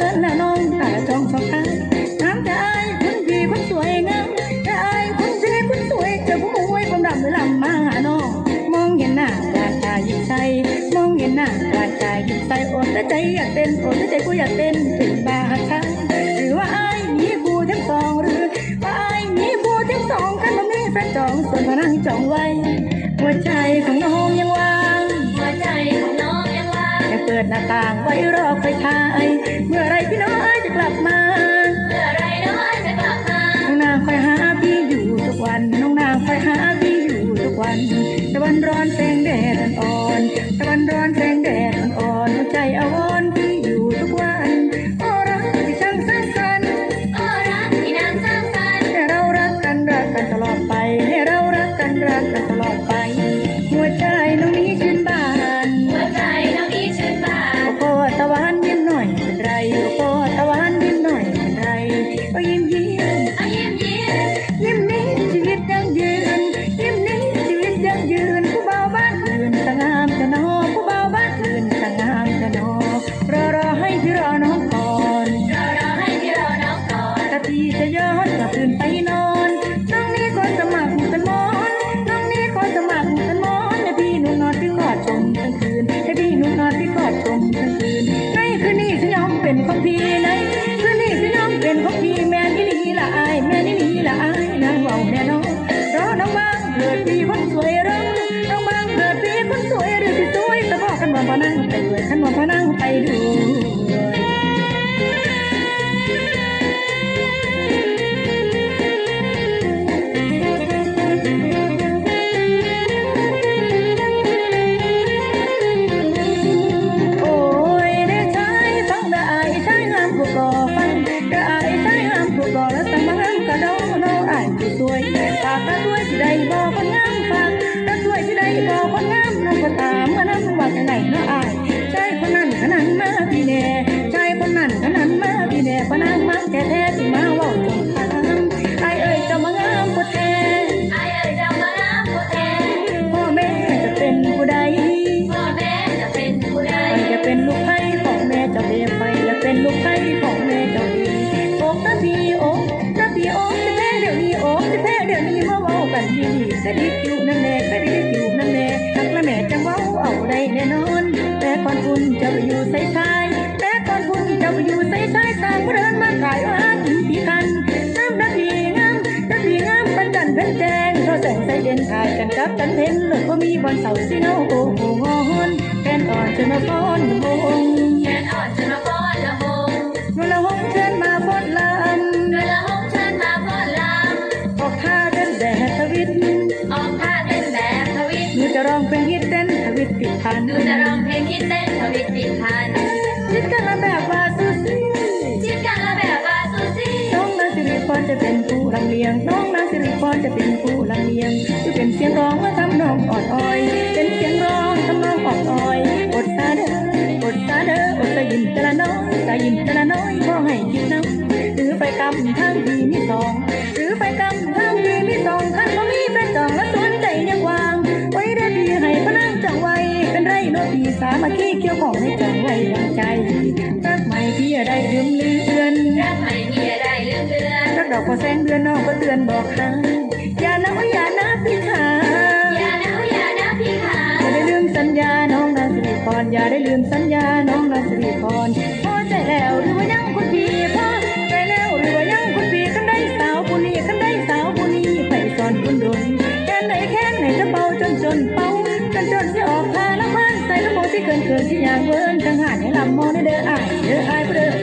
เทินแล้วน้องตาจองสองข้างน้ำใจอายคนดีคนสวยงามแต่อายคนดีคนสวยจอผู้มวยความดำเลยลำมาหาน้องมองเห็นหน้าราชายิ้มใสมองเห็นหน้าราชายิ้มใสโอดแต่ใจอยากเต้นโอดแต่ใจกูอยากเต้นเป็นบ้าชาหรือว่าอายมีกูทั้งสองหรือว่าอายมีกูทั้งสองกันบ่มีแฟนจองส่วนพนังจองไว้หัวใจของน้อง ดหน้าต่างไว้รอคอยทาย เมื่อไรพี่น้อยจะกลับมา ม่นี่ลีละอายนางเบาแน่นอนรอน้องบางเกิดพี่คนสวยรอน้องบางเกิดพี่คนสวย ที่ใดบอกคนงามน้องก็ถามว่านั่นว่าจังไหนเนาะอายใจคนนั้นขนาดมาพี่แน่ใจคนนั้นขนาดมาพี่แน่พนังมักแท้แท้ที่มาเว่าจงคำไอายเอ่ยเจะมางามผู้แท้ไอ้เอ๋ยจะมางามผู้แทนพ่อแม่จะเป็นผู้ใดพ่อแม่จะเป็นผู้ใดไปจะเป็นลูกไผ่ของแม่เจ้าเดียไปและเป็นลูกไผ่ของ ได้แน่นอน แต่ก่อนคุณจะไปอยู่ใส่ชายแต่ก่อนคุณจะไปอยู่ใส่ชายต่างผู้เดินมาขายว่าถึงพี่คันน้ำน้ำพี่งามน้ำพี่งามปันจันเป็นแจงเขาแสงใส่เด่นขายกันกับกันเพ็นเลิกก็มีบอลเสาสิเนาโอ้โหงอนแฟนอ่อนจะมาฟ้อนวงแขนอ่อนจะมาฟ้อนละวงนวลหงเชิญมาฟ้อนลเวลาห้องเชิญมาฟ้อนลำออกท่าเดินแดดทวิตำออกท่าเต้นแบบทวิตหนูจะร้องเพลงฮิตเต้นท ฮันดูจะร้องเพลงคิดเต้นทวิตติดพันคิดกันละแบบว่าซูซี่ชิดกันละแบบว่าซูซี่น้องนางสิริพรจะเป็นผู้ลำเลียง น้องนางสิริพรจะเป็นผู้ลำเลียงจะเป็นเสียงร้องว่าทำนองอ่อนอ้อย เป็นเสียงร้องทำนองอ่อนอ้อยอด ดอกพอแสงเดือนน้องก็เตือนบอกหาอย่านะอย่านะพี่ขาอย่านะอย่านะพี่ขาอย่าได้ลืมสัญญาน้องนางสิริพรอย่าได้ลืมสัญญาน้องนางสิริพรพอใจแล้วหรือว่ายังคุณพี่พอใจแล้วหรือว่ายังคุณพี่คันได้สาวผู้นี้คันได้สาวผู้นี้ไปสอนคุณดนแค่ไหนแค่ไหนจะเป่าจนจนเป่าจนจนที่ออกพาละพันใส่ละโมที่เกินเกินที่อยางเวินจังหานให้ลำมองได้เด้ออายเด้ออายผู้เด้อ